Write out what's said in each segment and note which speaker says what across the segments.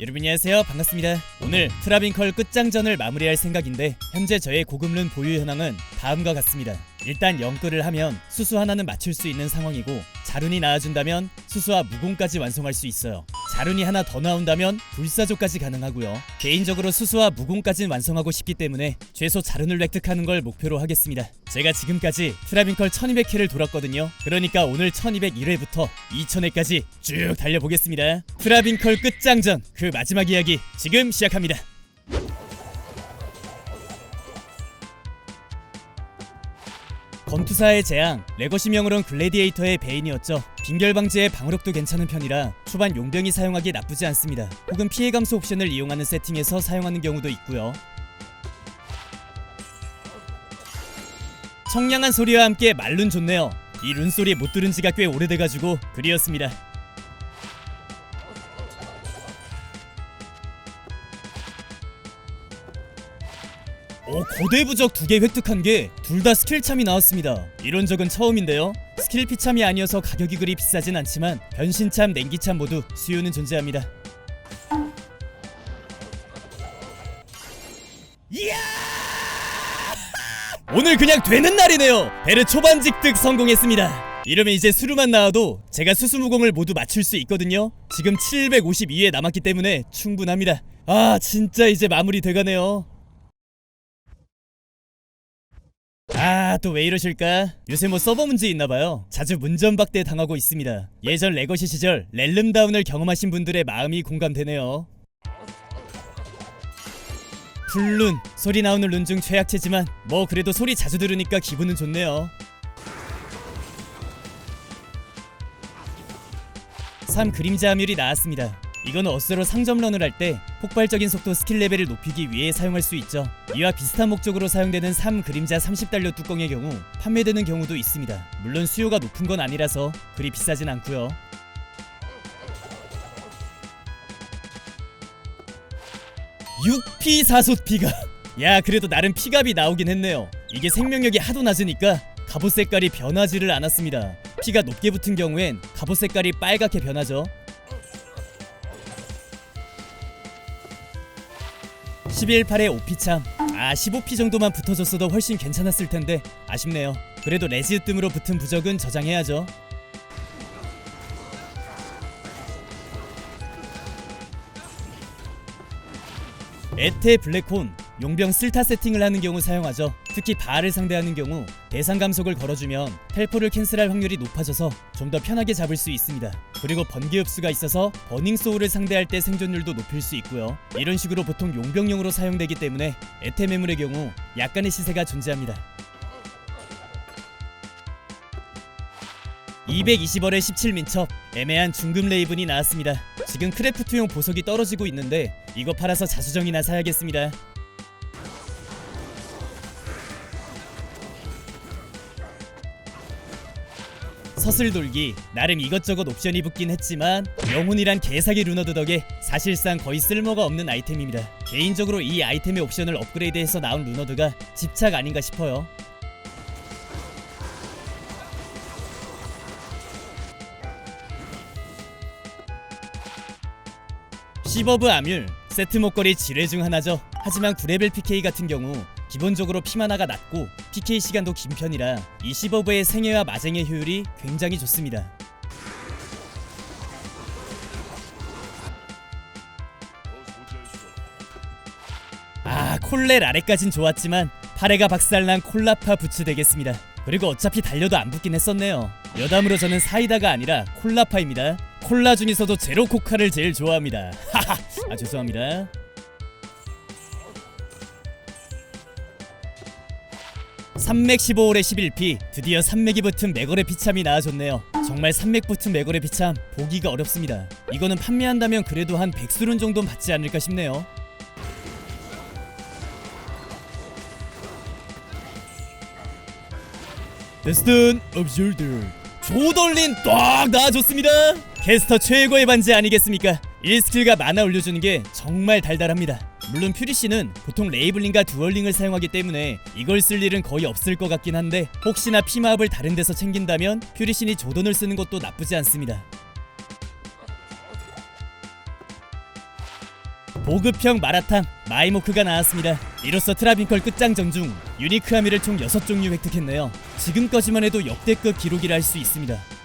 Speaker 1: 여러분 안녕하세요. 반갑습니다. 오늘 트라빈컬 끝장전을 마무리할 생각인데 현재 저의 고급룬 보유 현황은 다음과 같습니다 일단 영끌을 하면 수수 하나는 맞출 수 있는 상황이고 자룬이 나와준다면 수수와 무공까지 완성할 수 있어요. 자룬이 하나 더 나온다면 불사조까지 가능하고요. 개인적으로 수수와 무공까지는 완성하고 싶기 때문에 최소 자룬을 획득하는 걸 목표로 하겠습니다. 제가 지금까지 트라빈컬 1200회를 돌았거든요. 그러니까 오늘 1201회부터 2000회까지 쭉 달려보겠습니다. 트라빈컬 끝장전 그 마지막 이야기 지금 시작합니다 검투사의 재앙, 레거시명으론 글래디에이터의 베인이었죠. 빈결 방지에 방어력도 괜찮은 편이라 초반 용병이 사용하기 나쁘지 않습니다. 혹은 피해 감소 옵션을 이용하는 세팅에서 사용하는 경우도 있고요. 청량한 소리와 함께 말룬 좋네요. 이 룬 소리 못 들은 지가 꽤 오래돼가지고 그리웠습니다. 오 고대 부적 두 개 획득한 게 둘 다 스킬 참이 나왔습니다. 이런 적은 처음인데요. 스킬 피참이 아니어서 가격이 그리 비싸진 않지만 변신참, 냉기참 모두 수요는 존재합니다. 이야! 오늘 그냥 되는 날이네요. 베르 초반 직득 성공했습니다. 이러면 이제 수루만 나와도 제가 수수무공을 모두 맞출 수 있거든요. 지금 752회 남았기 때문에 충분합니다. 아 진짜 이제 마무리 돼가네요. 아 또 왜 이러실까? 요새 뭐 서버 문제 있나봐요. 자주 문전박대 당하고 있습니다. 예전 레거시 시절 렐름다운을 경험하신 분들의 마음이 공감되네요. 풀룬 소리 나오는 룬 중 최약체지만 뭐 그래도 소리 자주 들으니까 기분은 좋네요. 3 그림자 함율이 나왔습니다 이거는 어스로 상점런을 할 때 폭발적인 속도 스킬 레벨을 높이기 위해 사용할 수 있죠. 이와 비슷한 목적으로 사용되는 3 그림자 30달러 뚜껑의 경우 판매되는 경우도 있습니다. 물론 수요가 높은 건 아니라서 그리 비싸진 않고요. 육피 사소피가 야 그래도 나름 피갑이 나오긴 했네요. 이게 생명력이 하도 낮으니까 갑옷 색깔이 변하지를 않았습니다. 피가 높게 붙은 경우엔 갑옷 색깔이 빨갛게 변하죠. 11팔에 5피 참. 아 15피 정도만 붙어줬어도 훨씬 괜찮았을 텐데 아쉽네요. 그래도 레지드 뜸으로 붙은 부적은 저장해야죠. 에테 블랙혼 용병 슬타 세팅을 하는 경우 사용하죠 특히 바알을 상대하는 경우 대상 감속을 걸어주면 텔포를 캔슬할 확률이 높아져서 좀 더 편하게 잡을 수 있습니다 그리고 번개 흡수가 있어서 버닝 소울을 상대할 때 생존율도 높일 수 있고요 이런 식으로 보통 용병용으로 사용되기 때문에 에테 매물의 경우 약간의 시세가 존재합니다 220월에 17민첩 애매한 중급 레이븐이 나왔습니다. 지금 크래프트용 보석이 떨어지고 있는데 이거 팔아서 자수정이나 사야겠습니다. 서슬 돌기 나름 이것저것 옵션이 붙긴 했지만 영혼이란 개사기 루너드 덕에 사실상 거의 쓸모가 없는 아이템입니다. 개인적으로 이 아이템의 옵션을 업그레이드해서 나온 루너드가 집착 아닌가 싶어요. 시버브 아뮬 세트 목걸이 지뢰 중 하나죠. 하지만 9레벨 PK 같은 경우 기본적으로 피마나가 낮고 PK 시간도 긴 편이라 이 시버브의 생애와 마쟁의 효율이 굉장히 좋습니다. 아 콜렛 아래까진 좋았지만 파레가 박살난 콜라파 부츠 되겠습니다. 그리고 어차피 달려도 안 붙긴 했었네요. 여담으로 저는 사이다가 아니라 콜라파입니다. 콜라 중에서도 제로 코카를 제일 좋아합니다. 하하. 아 죄송합니다. 산맥 15홀에 11피 드디어 산맥이 붙은 맥월의 피참이 나와줬네요. 정말 산맥 붙은 맥월의 피참 보기가 어렵습니다. 이거는 판매한다면 그래도 한 100수룬 정도는 받지 않을까 싶네요. 데스턴 업쇼더 조돌린 딱 나와줬습니다. 캐스터 최고의 반지 아니겠습니까? 1스킬과 만화 올려주는 게 정말 달달합니다 물론 퓨리씨는 보통 레이블링과 듀얼링을 사용하기 때문에 이걸 쓸 일은 거의 없을 것 같긴 한데 혹시나 피마업을 다른 데서 챙긴다면 퓨리신이 조던을 쓰는 것도 나쁘지 않습니다 보급형 마라탕 마이모크가 나왔습니다. 이로써 트라빈컬 끝장전 중 유니크 하미를 총 6종류 획득했네요. 지금까지만 해도 역대급 기록이라 할 수 있습니다.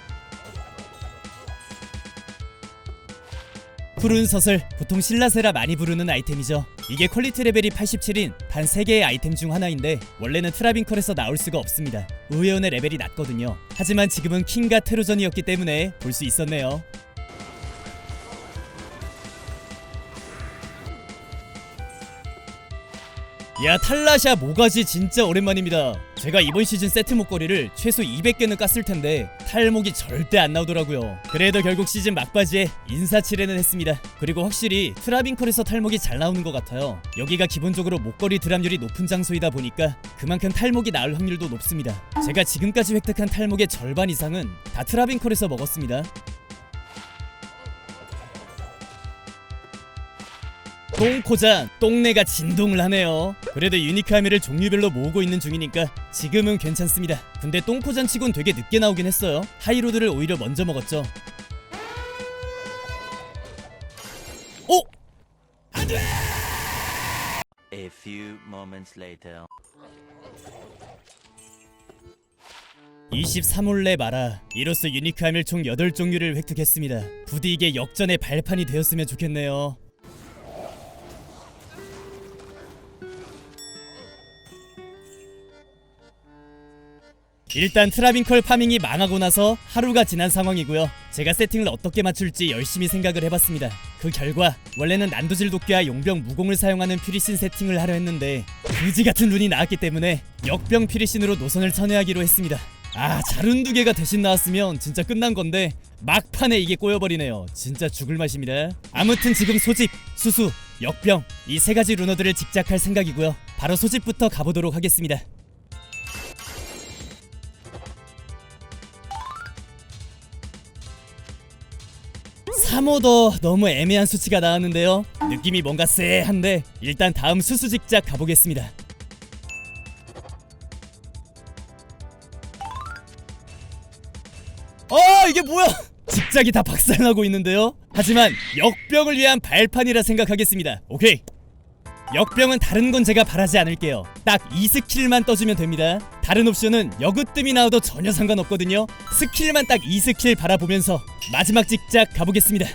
Speaker 1: 푸른 서슬 보통 신라세라 많이 부르는 아이템이죠. 이게 퀄리티 레벨이 87인 단 3개의 아이템 중 하나인데 원래는 트라빈컬에서 나올 수가 없습니다. 의회원의 레벨이 낮거든요. 하지만 지금은 킹과 테로전이었기 때문에 볼 수 있었네요. 야 탈라샤 모가지 진짜 오랜만입니다. 제가 이번 시즌 세트 목걸이를 최소 200개는 깠을 텐데 탈목이 절대 안 나오더라고요. 그래도 결국 시즌 막바지에 인사치레는 했습니다. 그리고 확실히 트라빈컬에서 탈목이 잘 나오는 것 같아요. 여기가 기본적으로 목걸이 드랍률이 높은 장소이다 보니까 그만큼 탈목이 나올 확률도 높습니다. 제가 지금까지 획득한 탈목의 절반 이상은 다 트라빈컬에서 먹었습니다. 똥코자 똥내가 진동을 하네요. 그래도 유니크 하미를 종류별로 모으고 있는 중이니까 지금은 괜찮습니다. 근데 똥코잔 치곤 되게 늦게 나오긴 했어요. 하이로드를 오히려 먼저 먹었죠. 오!
Speaker 2: A few moments later.
Speaker 1: 23홀레 마라 이로써 유니크 하밀 총 8종류를 획득했습니다. 부디 이게 역전의 발판이 되었으면 좋겠네요. 일단 트라빈컬 파밍이 망하고 나서 하루가 지난 상황이고요. 제가 세팅을 어떻게 맞출지 열심히 생각을 해봤습니다. 그 결과 원래는 난도질 도끼와 용병 무공을 사용하는 퓨리신 세팅을 하려 했는데 그지 같은 룬이 나왔기 때문에 역병 퓨리신으로 노선을 선회하기로 했습니다. 아 자룬 두 개가 대신 나왔으면 진짜 끝난 건데 막판에 이게 꼬여버리네요. 진짜 죽을 맛입니다. 아무튼 지금 소집, 수수, 역병 이 세 가지 루너들을 직작할 생각이고요. 바로 소집부터 가보도록 하겠습니다. 3호도 너무 애매한 수치가 나왔는데요. 느낌이 뭔가 쎄한데 일단 다음 수수 직작 가보겠습니다. 어 이게 뭐야? 직작이 다 박살나고 있는데요. 하지만 역병을 위한 발판이라 생각하겠습니다. 오케이. 역병은 다른 건 제가 바라지 않을게요. 딱 이 스킬만 떠주면 됩니다. 다른 옵션은 여그뜸이 나와도 전혀 상관없거든요. 스킬만 딱 이 스킬 바라보면서 마지막 직작 가보겠습니다.